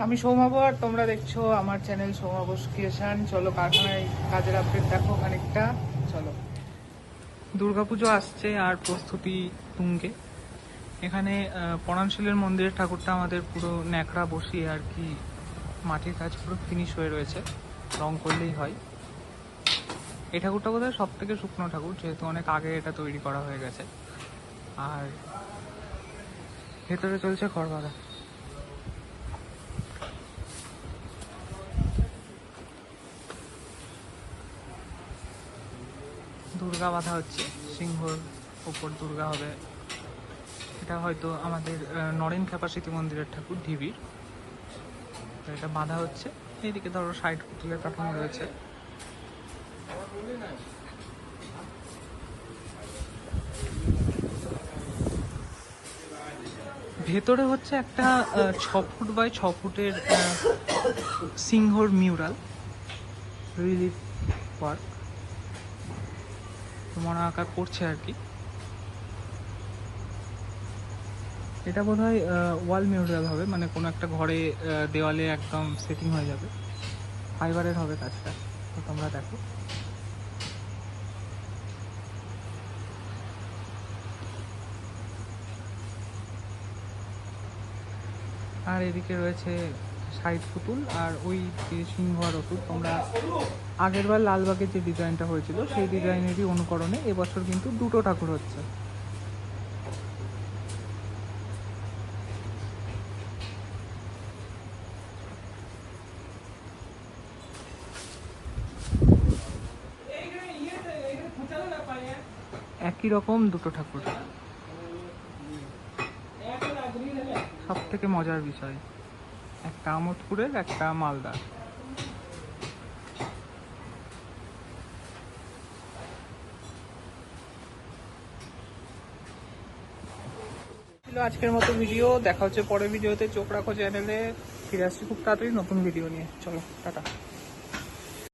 আমি সৌমাবো আর তোমরা দেখছ আমার চ্যানেল সৌমাবোস ক্রিয়েশন চলো কারখানায় কাজের আপডেট দেখো খানিকটা। চলো। দুর্গাপুজো আসছে আর প্রস্তুতি তুঙ্গে। এখানে পরাণশীলের মন্দিরের ঠাকুরটা আমাদের পুরো ন্যাকড়া বসিয়ে আর কি মাটির কাজ পুরো ফিনিশ হয়ে রয়েছে। রং করলেই হয়। এই ঠাকুরটা বোধহয় সব থেকে শুকনো ঠাকুর, যেহেতু অনেক আগে এটা তৈরি করা হয়ে গেছে। আর ভেতরে চলছে ঘর বাঁধা। দুর্গা বাঁধা হচ্ছে, সিংহর ওপর দুর্গা হবে। এটা হয়তো আমাদের নরেন ক্যাপাসিটি মন্দিরের ঠাকুর, ঢিবির। তো এটা বাঁধা হচ্ছে। এইদিকে ধরো সাইড পুতুলের কাঠামো রয়েছে। ভেতরে হচ্ছে একটা ছ ফুট বাই ছ ফুটের সিংহর মিউরাল, রিলিফ ওয়ার্ক মনে আঁকা করছে আর কি। এটা বোধ হয় ওয়াল মিউরাল হবে মানে কোনো একটা ঘরে দেওয়ালে একদম সেটিং হয়ে যাবে। ফাইবারের হবে কাজটা, তো তোমরা দেখো। আর এদিকে রয়েছে সাইড পুতুল আর ওই যে সিংহ আর অতুল, তোমরা আগেরবার লালবাগের যে ডিজাইনটা হয়েছিল, সেই ডিজাইনেরই অনুকরণে এবছর কিন্তু দুটো ঠাকুর হচ্ছে। একই রকম দুটো ঠাকুর। সব থেকে মজার বিষয়। একটা আমোদপুরের, একটা মালদার। ছিল আজকের মতো ভিডিও। দেখা হচ্ছে পরের ভিডিওতে। চোখ রাখো চ্যানেলে। ফিরে আসছি খুব তাড়াতাড়ি নতুন ভিডিও নিয়ে। চলো, টাটা।